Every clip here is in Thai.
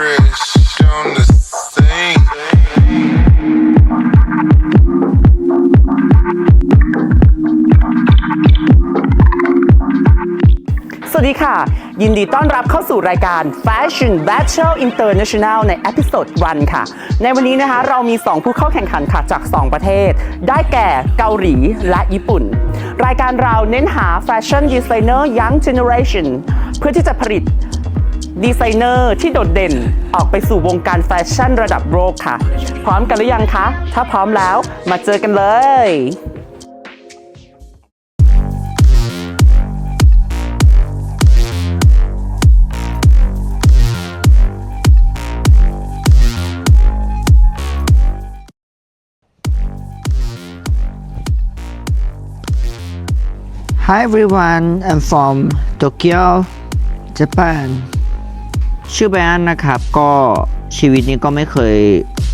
สวัสดีค่ะ ยินดีต้อนรับเข้าสู่รายการ Fashion Battle International ในเอพิโซด1ค่ะ ในวันนี้นะคะเรามี 2 ผู้เข้าแข่งขันค่ะจาก 2 ประเทศ ได้แก่เกาหลีและญี่ปุ่น รายการเราเน้นหา Fashion Designer Young Generation เพื่อที่จะผลิต ดีไซเนอร์ที่โดดเด่นออกไปสู่วงการแฟชั่นระดับโลกค่ะ พร้อมกันหรือยังคะ ถ้าพร้อมแล้วมาเจอกันเลย Hi everyone I'm from Tokyo Japan ชื่อแบรนด์นะครับก็ชีวิตนี้ก็ไม่เคย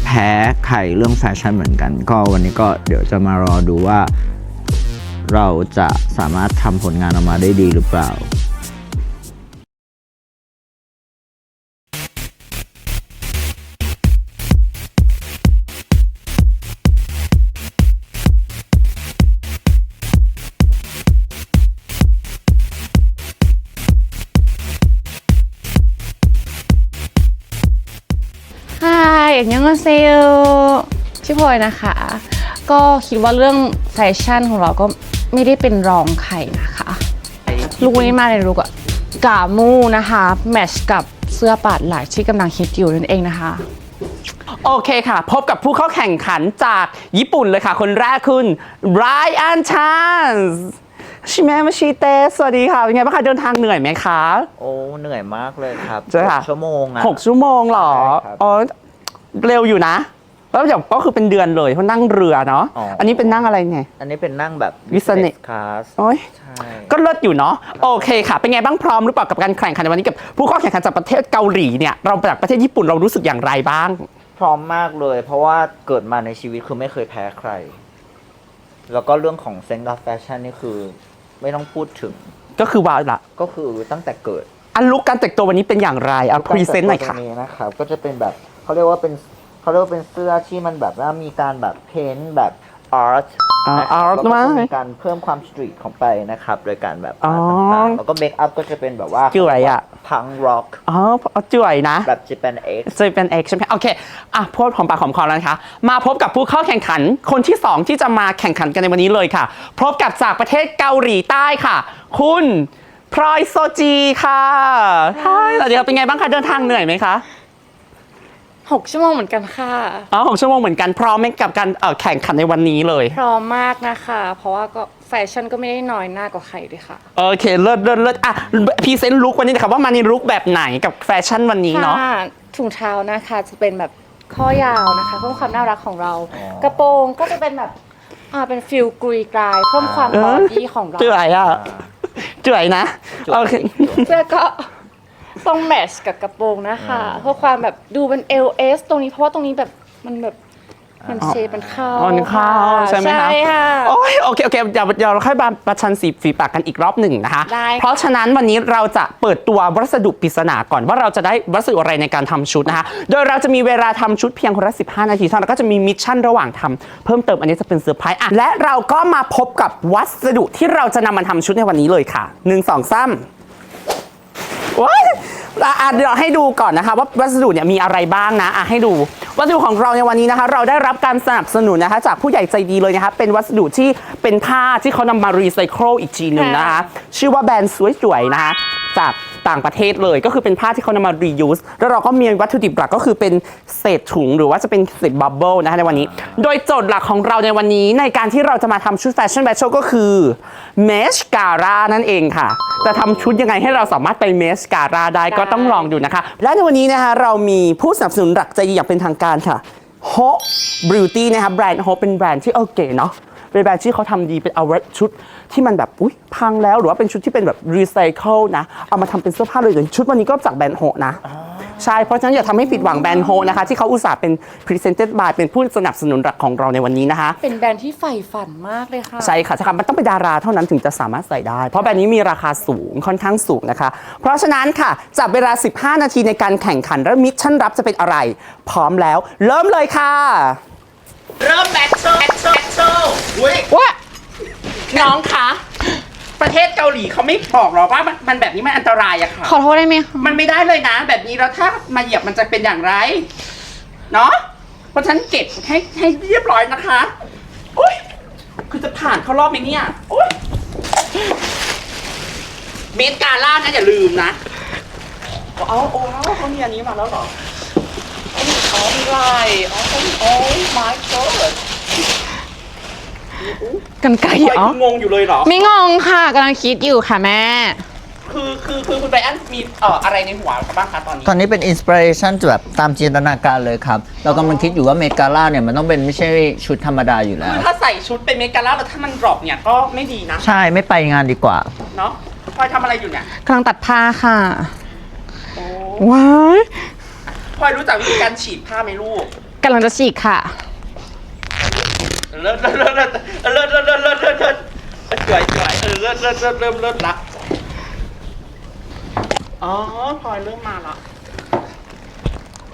แพ้ใครเรื่องแฟชั่นเหมือนกัน ก็วันนี้ก็เดี๋ยวจะมารอดูว่า เราจะสามารถทำผลงานออกมาได้ดีหรือเปล่าายอันยังเซลชื่อพลอยนะคะ ก็คิดว่าเรื่องแฟชั่นของเราก็ไม่ได้เป็นรองใครนะคะลุคนี้มาในลุคอะกามูนะคะแมทช์กับเสื้อปาดหลายที่กำลังฮิตอยู่นั่นเองนะคะ โอเคค่ะ พบกับผู้เข้าแข่งขันจากญี่ปุ่นเลยค่ะ คนแรกคุณไรอันชานชิเมะมาชิเตะสวัสดีค่ะ เป็นไงบ้างคะเดินทางเหนื่อยไหมคะ โอ้ เหนื่อยมากเลยครับใช่ค่ะชั่วโมงอะ หกชั่วโมงเหรอ ใช่ครับ อ๋อ เร็วอยู่นะ แล้วเดี๋ยวก็คือเป็นเดือนเลยเพราะนั่งเรือเนาะอ๋ออั อันนี้เป็นนั่งอะไรไงอันนี้เป็นนั่งแบบ Business class โอ้ย ใช่ ก็เลิศอยู่เนาะโอเคค่ะ เป็นไงบ้างพร้อมหรือเปล่ากับการแข่งขันในวันนี้กับผู้เข้าแข่งขันจากประเทศเกาหลีเนี่ยเราจากประเทศญี่ปุ่นเรารู้สึกอย่างไรบ้าง พร้อมมากเลย เพราะว่าเกิดมาในชีวิตคือไม่เคยแพ้ใคร แล้วก็เรื่องของเซนต์แฟชั่นนี่คือ ไม่ต้องพูดถึง ก็คือว้าวละก็คือตั้งแต่เกิดอันลุกการแต่งตัววันนี้เป็นอย่างไรเอาพรีเซนต์หน่อยค่ะตรงนี้นะครับ ก็จะเป็นแบบ เขาเรียกว่าเป็นเขาเรียกว่าเป็นเสื้อที่มันแบบว่ามีการแบบเพ้นท์แบบอาร์ตอ่า art แล้วก็มากจะมีการเพิ่มความสตรีทของไปนะครับ โดยการแบบอ๋อ ต่างๆแล้วก็เมคอัพก็จะเป็นแบบว่าเกี่ยวอะไรอะ พังร็อกอ๋อจ่วยนะ แบบจะเป็นเอ็กจะเป็นเอกใช่ไหมโอเค อะพูดหอมปากหอมคอแล้วนะคะ มาพบกับผู้เข้าแข่งขันคนที่ 2 ที่จะมาแข่งขันกันในวันนี้เลยค่ะ พบกับจากประเทศเกาหลีใต้ค่ะ คุณพลอยโซจีค่ะใช่สวัสดีครับเป็นไงบ้างคะ เดินทางเหนื่อยไหมคะ 6 ชั่วโมงเหมือนกันค่ะ อ๋อหกชั่วโมงเหมือนกันพร้อมไหมกับการเอ่อแข่งขันในวันนี้เลย พร้อมมากนะคะ เพราะว่าก็แฟชั่นก็ไม่ได้น้อยหน้ากว่าใครด้วยค่ะ โอเค เลิศเลิศเลิศอะพรีเซนต์ลุควันนี้นะครับว่ามาในลุคแบบไหนกับแฟชั่นวันนี้เนาะ ค่ะถุงเท้านะคะจะเป็นแบบข้อยาวนะคะเพิ่มความน่ารักของเรา กระโปรงก็จะเป็นแบบอ่าเป็นฟิลกุยกลาย เพิ่มความเออ บอดี้ของเราเจื่อยอะเจื่อยนะโอเค เสื้อก็ ต้องแมทช์กับกระโปรงนะคะเพื่อความแบบดูเป็น LS ตรงนี้เพราะว่าตรงนี้แบบมันแบบมันเชฟมันเข้าอ๋อมันเข้าใช่ไหมคะใช่ค่ะ โอ้ยโอเคโอเคเดี๋ยวเดี๋ยวเราค่อยมาประชันสีฝีปากกันอีกรอบหนึ่งนะคะ ได้ค่ะ เพราะฉะนั้นวันนี้เราจะเปิดตัววัสดุปริศนาก่อนว่าเราจะได้วัสดุอะไรในการทำชุดนะคะ โดยเราจะมีเวลาทำชุดเพียงคนละ15 นาทีเท่านั้นแล้วก็จะมีมิชชั่นระหว่างทำเพิ่มเติมอันนี้จะเป็นเซอร์ไพรส์อะและเราก็มาพบกับวัสดุที่เราจะนำมาทำชุดในวันนี้เลยค่ะหนึ่งสองสาม ว้ายอะเดี๋ยวให้ดูก่อนนะคะ ว่าวัสดุเนี่ยมีอะไรบ้างนะอะให้ดู วัสดุของเราในวันนี้นะคะ เราได้รับการสนับสนุนนะคะ จากผู้ใหญ่ใจดีเลยนะคะ เป็นวัสดุที่เป็นผ้าที่เขานำมารีไซเคิลอีกทีหนึ่งนะคะค่ะชื่อว่าแบรนด์สวยๆนะคะจาก ต่างประเทศเลย ก็คือเป็นผ้าที่เขานำมา reuse แล้วเราก็มีวัตถุดิบหลักก็คือเป็นเศษถุงหรือว่าจะเป็นเศษบับเบิลนะคะในวันนี้ โดยโจทย์หลักของเราในวันนี้ในการที่เราจะมาทำชุดแฟชั่นแบทเทิลก็คือเมชการ่านั่นเองค่ะ จะทำชุดยังไงให้เราสามารถไปเมชการ่าได้ก็ต้องลองดูนะคะ และในวันนี้นะคะเรามีผู้สนับสนุนหลักใจดีอย่างเป็นทางการค่ะ h o Beauty นะคะแบรนด์ h o เป็นแบรนด์ที่เออเก๋เนาะ เป็นแบรนด์ที่เขาทำดีเป็นเอาชุดที่มันแบบอุ้ยพังแล้วหรือว่าเป็นชุดที่เป็นแบบรีไซเคิลนะ เอามาทำเป็นเสื้อผ้าเลยอย่างชุดวันนี้ก็จากแบรนด์ h o นะใช่ เพราะฉะนั้นอย่าทำให้ผิดหวังแบรนด์โฮนะคะ ที่เขาอุตส่าห์เป็น Presented by เป็นผู้สนับสนุนหลักของเราในวันนี้นะคะ เป็นแบรนด์ที่ใฝ่ฝันมากเลยค่ะ ใช่ค่ะใช่ค่ะมันต้องเป็นดาราเท่านั้นถึงจะสามารถใส่ได้ เพราะแบรนด์นี้มีราคาสูงค่อนข้างสูงนะคะ เพราะฉะนั้นค่ะจับเวลา 15 นาทีในการแข่งขันและมิชชั่นรับจะเป็นอะไร พร้อมแล้ว เริ่มเลยค่ะ เริ่มแบทเทิล แบทเทิลแบทเทิลอุ้ย ว่าน้องคะประเทศเกาหลีเขาไม่บอกหรอกว่ามันมันแบบนี้มันอันตรายอะค่ะ ขอโทษได้ไหมคะมันไม่ได้เลยนะ แบบนี้แล้วถ้ามาเหยียบมันจะเป็นอย่างไร เนาะเพราะฉะนันเก็บให้ให้เรียบร้อยนะคะอุ้ยคือจะผ่านเข้ารอบไหมเนี่ยอุ้ยเมดกาล่านะอย่าลืมนะเอาโอ้เขามีอันนี้มาแล้วเหรอเขามีอะไรอ๋อเขามีโอ้ my god กันไกลพลอยอ๋อคืองงอยู่เลยเหรอ ไม่งงค่ะกำลังคิดอยู่ค่ะแม่ คือคือคือคุณไบรอันมีเอ่ออะไรในหัวบ้างคะตอนนี้ ตอนนี้เป็นอินสปิเรชันแบบตามจินตนาการเลยครับ เรากำลังคิดอยู่ว่าเมกาล่าเนี่ยมันต้องเป็นไม่ใช่ชุดธรรมดาอยู่แล้คืวอถ้าใส่ชุดเป็นเมกาล่าแล้วถ้ามันดรอปเนี่ยก็ไม่ดีนะ ใช่ไม่ไปงานดีกว่า เนาะพลอยทำอะไรอยู่เนี่ยกำลังตัดผ้าค่ะโอ้ว้ายพลอยรู้จักวิธีการฉีดผ้าไหมลูกกำลังจะฉีกค่ะ เลิศเลิศเลิศเลิศเลิศเลิศเลิศเลิศเลิศเลิศสวยสวยเออเลิศเลิศเลิศเริ่มเลิศละอ๋อพลอยเริ่มมาละ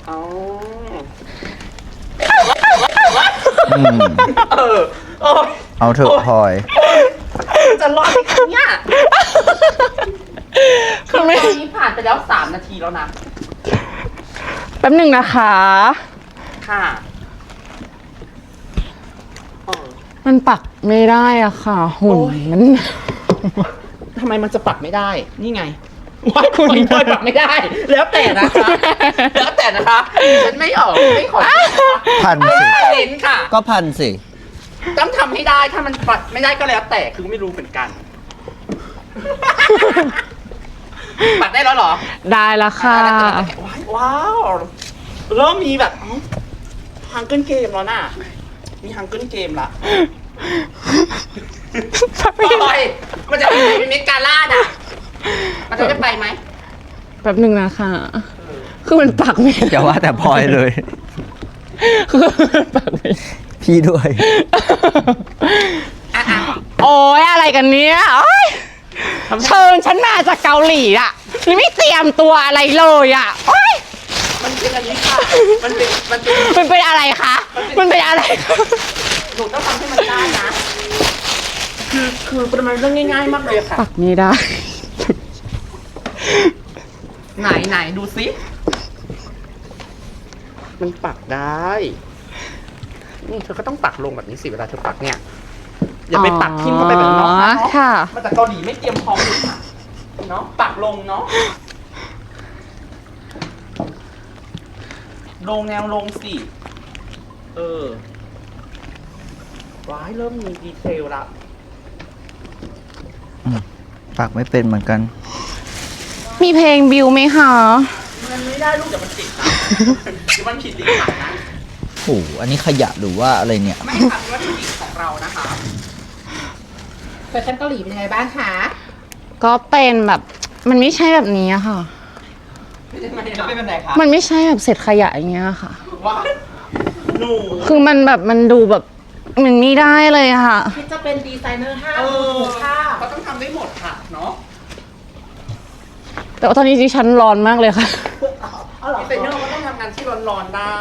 อ๋ออืมเออเออเอาเถอะพลอย จะรอดไหมเนี่ยคือตอนนี้ผ่านไปแล้วสามนาทีแล้วนะ แป๊บหนึ่งนะคะ ค่ะเออ มันปักไม่ได้อะค่ะ หุ่นโอ้ยมัน ทำไมมันจะปรับไม่ได้ นี่ไงว่าคุณพลอยปรับไม่ได้ แล้วแต่นะคะแล้วแต่นะคะฉันไม่ออกไม่ขอพันสิเล่นค่ะ ก็พันสิ ต้องทำให้ได้ถ้ามันปรับไม่ได้ก็แล้วแต่คือไม่รู้เหมือนกันปัดได้แล้วเหรอได้แล้วค่ะ ได้แล้วแต่ว้ายว้าว เริ่มมีแบบฮังเกิลเกมแล้วน่ะ มีฮังเกิลเกมละปอยมันจะไปไหนเป็นเมกาล่าน่ะ มันจะได้ไปไหมแป๊บหนึ่งนะคะ คือมันปักไม่ได้อย่าว่าแต่พลอยเลย คือมันปักไม่ได้พี่ด้วย อะอะโอ้ยอะไรกันเนี้ยโอ๊ยเชิญฉันมาจากเกาหลีอะนี่ไม่เตรียมตัวอะไรเลยอะโอ๊ย มันเป็นอันนี้ค่ะ มันเป็น มันเป็น มันเป็นอะไรคะ มันเป็นอะไรคะหนูต้องทำให้มันได้นะ คือคือมันเป็นเรื่องง่ายๆมากเลยค่ะ ปักไม่ได้ ไหนไหนดูซิ มันปักได้นี่เธอก็ต้องปักลงแบบนี้สิเวลาเธอปักเนี่ย อย่าไปปักทิ่มเข้าไปแบบนั้นเนาะอ๋อค่ะ มาจากเกาหลีไม่เตรียมพร้อมเลยค่ะ เนาะปักลงเนาะ ลงแนวลงสิ เออ ว้ายเริ่มมีดีเทลละ ปักไม่เป็นเหมือนกัน มีเพลงบิวไหมคะ มันไม่ได้ลูกเดี๋ยวมันติดนะเดี๋ยวมันผิดลิขสิทธิ์นะ โอ้โหอันนี้ขยะหรือว่าอะไรเนี่ย ไม่ค่ะเป็นวัตถุดิบของเรานะคะ แฟชั่นเกาหลีเป็นยังไงบ้างคะ ก็เป็นแบบ มันไม่ใช่แบบนี้อะค่ะไม่ใช่มัน จะเป็นแบบไหนคะมันไม่ใช่แบบเศษขยะอย่างเงี้ยค่ะว่าหนูคือมันแบบมันดูแบบมันไม่ได้เลยอะค่ะ คิดจะเป็นดีไซเนอร์ห้าเอหอมูค่ะเขาต้องทำได้หมดค่ะเนาะแต่ว่าตอนนี้ดิฉันร้อนมากเลยค่ะ เอาเหรอดีไซเนอร์ก็ต้องทำงานที่ร้อนๆได้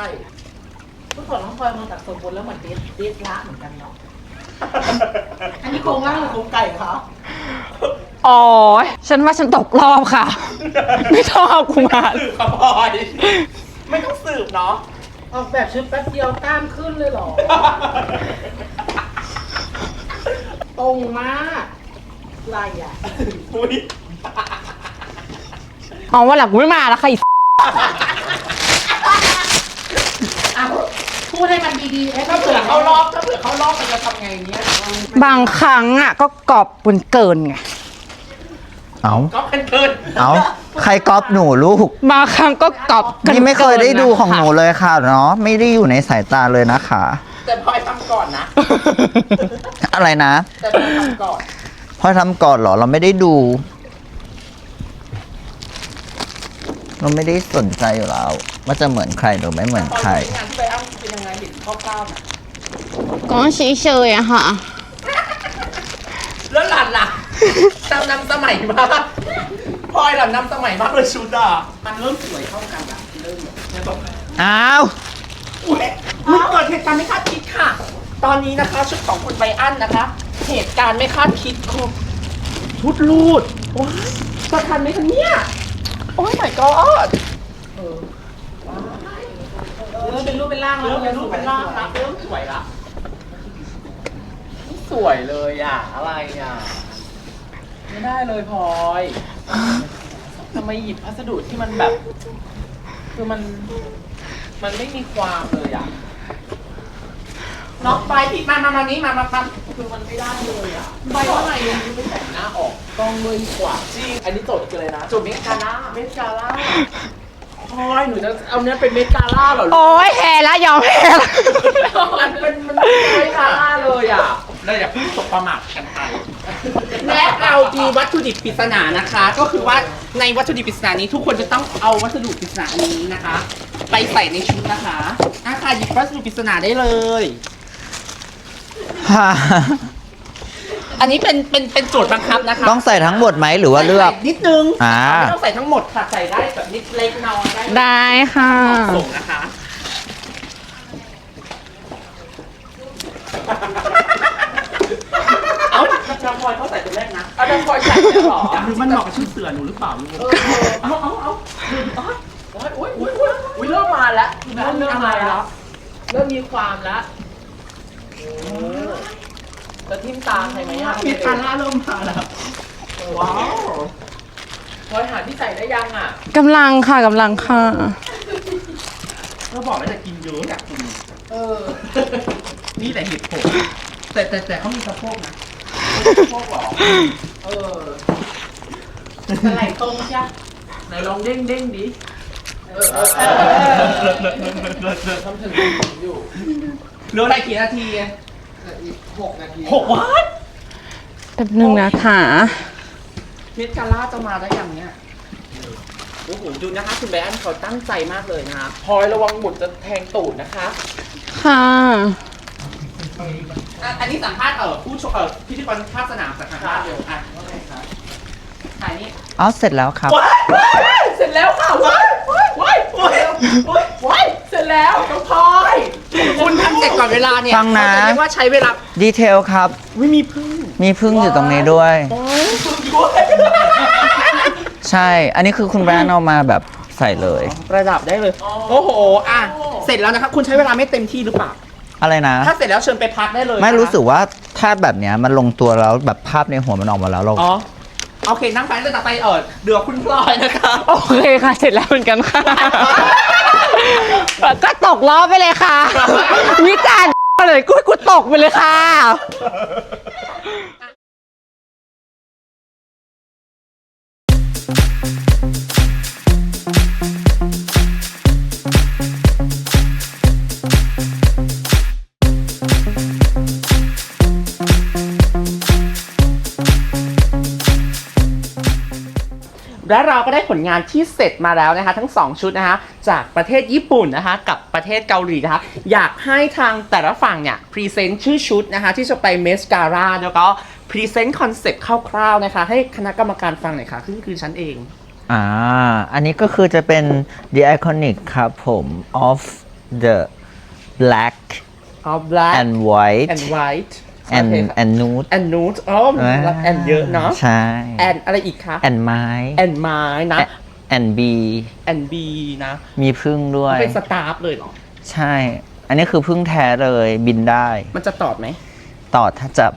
ทุกคนต้องคอยมาจากสมบูรณ์แล้วเหมือนเดสเดสละเหมือนกันเนาะ อันนี้โครงล่างหรือโครงไก่คะ อ๋อ ฉันว่าฉันตกรอบค่ะ ไม่ต้องเอากูมาสืบขบอย ไม่ต้องสืบเนาะ ออกแบบชุดแป๊บเดียวกล้ามขึ้นเลยเหรอ ตรงมากลายอะ อุ้ยอ๋อวันหลังกูไม่มาแล้วค่ะอีอะพูดให้มันดีๆให้ถ้าเขาเผื่เผื่ออเขาเขารรออบบถ้าเผื่อเขารอบมันจะทำไงเนี่ยบางครั้งอะก็กรอบบนเกินไง เอาก็เกินเกินเอาใครก๊อปหนูลูกบางครั้งก็กรอบกินี่ไม่เคยได้ดูของหนูะคะเลยค่ะเนาะไม่ได้อยู่ในสายตาเลยนะคะ แต่พลอยทำก่อนนะ อะไรนะแต่พลอยทำก่อนพลอยทำก่อนเหรอเราไม่ได้ดู เราไม่ได้สนใจอยู่แล้วว่าจะเหมือนใครหรือไม่เหมือนใครงานที่ไปอ้ำเป็นยังไงเห็นคร่าวๆน่ะก็เฉยๆอะค่ะ แล้วหลานล่ะ ตามนำสมัยมากพลอยหลานนำสมัยมากเลยชุดอะ มันเริ่มสวยเข้ากันละเริ่มเนี่ยบอกอ้าว อุ๊ยมันเกิดเหตุการณ์ไม่คาดคิดค่ะ ตอนนี้นะคะ ชุดของคุณไบอันนะคะ เหตุการณ์ไม่คาดคิดคือชุดรูด ว้ายจะทันไหมคะเนี่ย โอ้ย my god เริ่มเป็นรูปเป็นร่างแล้วเริ่มเป็นรูปเป็นร่างละเริ่มสวยละ สวยเลยอะ อะไรอะ ไม่ได้เลยพลอยทำไมหยิบพัสดุที่มันแบบ คือมัน มันไม่มีความเลยอะน็อกไปพี่มามามานี้มามามาคือมันไม่ได้เลยอะไปว่าไงยังไม่แต่งหน้าออกต้องเลยกว่าจริงอันนี้โจทย์คืออะไรนะโจทย์เมกาล่าเมกาล่าพลอยหนูจะเอาเนี้ยเป็นเมกาล่าเหรอลูกโอ้ยแพ้แล้วยอมแพ้แล้วมันเป็นมันไม่คาร่าเลยอะเราอย่าเพิ่งตกประมาทกันไป และเรามีวัตถุดิบปริศนานะคะ ก็คือว่าในวัตถุดิบปริศนานี้ ทุกคนจะต้องเอาวัสดุปริศนานี้นะคะ ไปใส่ในชุดนะคะอาค่ะหยิบวัสดุปริศนาได้เลย อันนี้เป็นเป็นเป็นโจทย์บังคับนะคะต้องใส่ทั้งหมดไหมหรือว่าเลือก ใส่นิดนึงอ่า ไม่ต้องใส่ทั้งหมดค่ะใส่ได้แบบนิดเล็กน้อยได้ได้ค่ะ ส่งนะคะเอา จำพลอยเขาใส่ตัวแรกนะเอาจำพลอยใส่เนี่ยหรอหรือมันเหมาะกับชุดเสือหนูหรือเปล่าลูกเอาเอาเอาโอ้ยโอ้ยโอ้ยโอ้ยโอ้ยเริ่มมาแล้วเริ่มมีอะไรแล้วเริ่มมีความแล้วจะทิ่มตาใครไหมอะมีตาล่าเริ่มมาแล้วว้าวพลอยหาที่ใส่ได้ยังอะกำลังค่ะกำลังค่ะก็บอกแล้วจะกินเยอะอยากกินเออ นี่แหละเหตุผลแต่แต่แต่เขามีสะโพกนะ สะโพกเหรอเอออะไรตรงใช่ไหนลองเด้งเด้งดิเออเออเออทำถึงอยู่เหลืออะไรกี่นาทีหกนาทีหกวันแป๊บนึงนะคะเมดกาล่าจะมาได้ยังเนี่ยโอ้โหดูนะคะคุณแบนเขาตั้งใจมากเลยนะคะพลอยระวังหมุดจะแทงตูดนะคะ ค่ะ อะอันนี้สัมภาษณ์เออผู้ชมเออพิธีกรภาคสนามสัมภาษณ์เดียวอะว่าไงครับถ่ายนี่เอาเสร็จแล้วครับ ว้ายว้ายเสร็จแล้วค่ะว้ายว้ายว้ายว้ายว้ายว้ายเสร็จแล้วน้องพลอยคุณทำเสร็จก่อนเวลาเนี่ยฟังนะ เขาจเรียกว่าใช้เวลาดีเทลครับ ไม่มีพึ่งมีพึ่งอยู่ตรงนี้ด้วยโอ้ยพึ่งด้วยใช่ อันนี้คือคุณแบรนด์เอามาแบบใส่เลย ประดับได้เลย โอ้โห อะ เสร็จแล้วนะครับ คุณใช้เวลาไม่เต็มที่หรือเปล่า อะไรนะ ถ้าเสร็จแล้วเชิญไปพักได้เลยไม่นะคะรู้สึกว่าถ้าแบบเนี้ยมันลงตัวแล้วแบบภาพในหัวมันออกมาแล้วเรา อ๋อโอเคนั่งไปเลยต่อไปเออเดือคุณพลอยนะคะโอเคค่ะ เสร็จแล้วเหมือนกันค่ะ ก็ตกล้อบไปเลยค่ะ วิจารณ์เลยกูกูตกไปเลยค่ะ และเราก็ได้ผลงานที่เสร็จมาแล้วนะคะทั้ง 2 ชุดนะคะจากประเทศญี่ปุ่นนะคะกับประเทศเกาหลีนะคะอยากให้ทางแต่ละฝั่งเนี่ยพรีเซนต์ชื่อชุดนะคะที่จะไปเมสการ่าแล้วก็พรีเซนต์คอนเซ็ปต์คร่าวๆนะคะให้คณะกรรมการฟังหน่อยค่ะซึ่งคือฉันเอง อ่า อันนี้ก็คือจะเป็น the iconic ครับผม of the black all black and white and white and โอเคค่ะ and nude and nude อ๋อรับ and เยอะเนาะใช่ and อะไรอีกคะ and ไม้ and ไม้นะ and b and b นะมีพึ่งด้วย เป็นสตาฟเลยเหรอ ใช่ อันนี้คือพึ่งแท้เลยบินได้มันจะตอบไหม ต่อถ้าจับ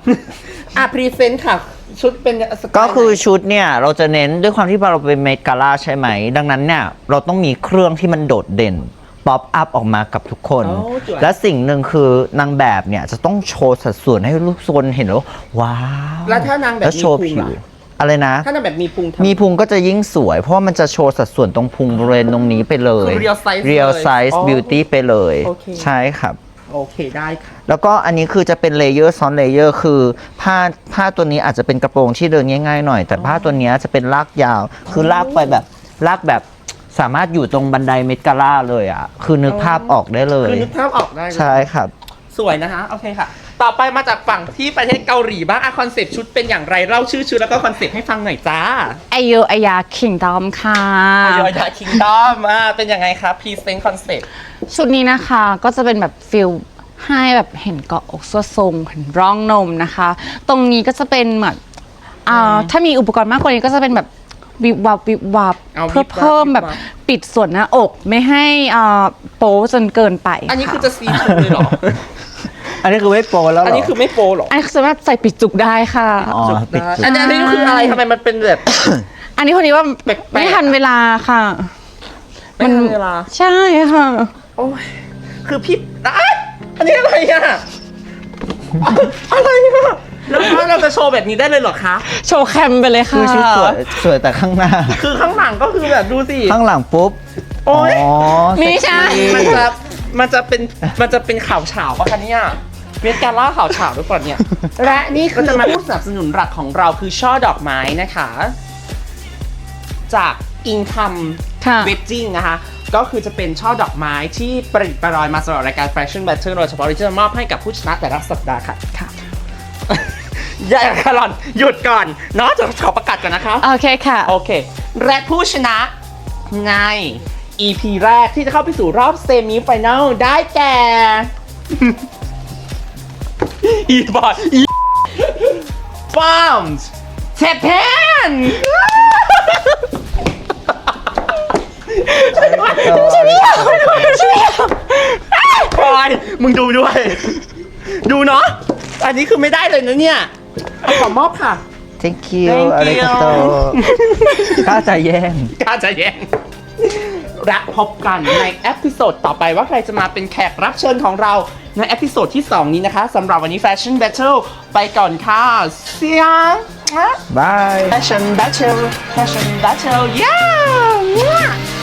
อะพรีเซนต์ค่ะ ชุดเป็นสไตล์ก็คือไหน ชุดเนี่ย เราจะเน้นด้วยความที่เราเป็นเมดกาล่าใช่ไหม ดังนั้นเนี่ย เราต้องมีเครื่องที่มันโดดเด่น ป๊อปอัพออกมากับทุกคน โอ้สวย และสิ่งหนึ่งคือนางแบบเนี่ย จะต้องโชว์สัดส่วนให้ลูกโซนเห็นแล้วว้าวแล้วถ้านางแบบแล้วมีโชว์พุงผิวล่ะอะไรนะ ถ้านางแบบมีพุงทำ มีพุงก็จะยิ่งสวย เพราะว่ามันจะโชว์สัดส่วนตรงพุงบริเวณตรงนี้ไปเลย คือ real size เลย real size อ๋อ beauty ไปเลย โอเค ใช่ครับ โอเคได้ค่ะ แล้วก็อันนี้คือจะเป็นเลเยอร์ซ้อนเลเยอร์คือผ้าผ้าตัวนี้อาจจะเป็นกระโปรงที่เดินง่ายๆหน่อย แต่ผ้าตัวเนี้ยจะเป็นลากยาว คือลากไปแบบลากแบบ สามารถอยู่ตรงบันไดเมดกาล่าเลยอะ คือนึกภาพออกได้เลย คือนึกภาพออกได้เลยใช่ครับ สวยนะคะ โอเคค่ะ ต่อไปมาจากฝั่งที่ประเทศเกาหลีบ้างอะคอนเซปต์ชุดเป็นอย่างไรเล่าชื่อชุดแล้วก็คอนเซปต์ให้ฟังหน่อยจ้าไอโยอายาคิงดอมค่ะ อายอยาคิงดอมอะเป็นยังไงคะพรีเซนต์คอนเซปต์ชุดนี้นะคะก็จะเป็นแบบฟิลให้แบบเห็นเกาะอกส่วนทรงเห็นร่องนมนะคะ ตรงนี้ก็จะเป็นเหมือนอ่าถ้ามีอุปกรณ์มากกว่านี้ก็จะเป็นแบบ วิบวับวิบวับเอาเพื่อวิบวับเพิ่มแบบวิบวับ ปิดส่วนหน้าอกไม่ให้อ่าโป๊จนเกินไปอันนี้คือค่ะจะซีทูเลยเหรอ อันนี้คือไม่โปรแล้วเหรออัอันนี้คือไม่โปรเหรอ อันนี้สามารถใส่ปิดจุกได้ค่ะ อ๋อปิดจุดอันนี้อันนี้คืออะไรทำไมมันเป็นแบบ อันนี้คนนี้ว่าแปลกๆ ไม่ทันเวลาค่ะ ไม่ทันเวลา ใช่ค่ะ โอ้ยคือพี่อะอันนี้อะไรอะ อะไรอะ แล้วแล้วเราจะโชว์แบบนี้ได้เลยเหรอคะ โชว์แคมไปเลยคืค่ะอชุดสวยสวยแต่ข้างหน้า คือข้างหลังก็คือแบบดูสิ ข้างหลังปุ๊บโอ๊ย อ๋อไม่ใช่เซ็กซี่มันจะมันจะเป็นมันจะเป็นข่าวเฉาปะคะเนี่ยเวทการล่าข่าวเฉาหรือเปล่าเนี่ย และนี่คือจะมาผู้สนับสนุนหลักของเราคือช่อดอกไม้นะคะ จากอิงคัมค่ะ เวจจิ้งนะคะ ก็คือจะเป็นช่อดอกไม้ที่ประดิษฐ์ประดอยมาสำหรับรายการ Fashion Battle โดยเฉพาะที่จะมอบให้กับผู้ชนะแต่ละสัปดาห์ค่ะ ค่ะ อย่าคารอนหยุดก่อนเนาะจะขอประกาศก่อนนะคะ โอเคค่ะ โอเค และผู้ชนะใน EP แรกที่จะเข้าไปสู่รอบเซมิไฟแนลได้แก่ อีบอดอีฟาร์มเทเพนพลอยมึงดูด้วย ดูเนาะ อันนี้คือไม่ได้เลยนะเนี่ยเอา ขอมอบค่ะ thank you Thank อะไรกันโต you กล้าจะแย่ง กล้าจะแย่งและพบกันในเอพิโซดต่อไปว่าใครจะมาเป็นแขกรับเชิญของเราในเอพิโซดที่ 2 นี้นะคะสำหรับวันนี้ Fashion Battle ไปก่อนค่ะเสียง บาย Fashion Battle Fashion Battle yeah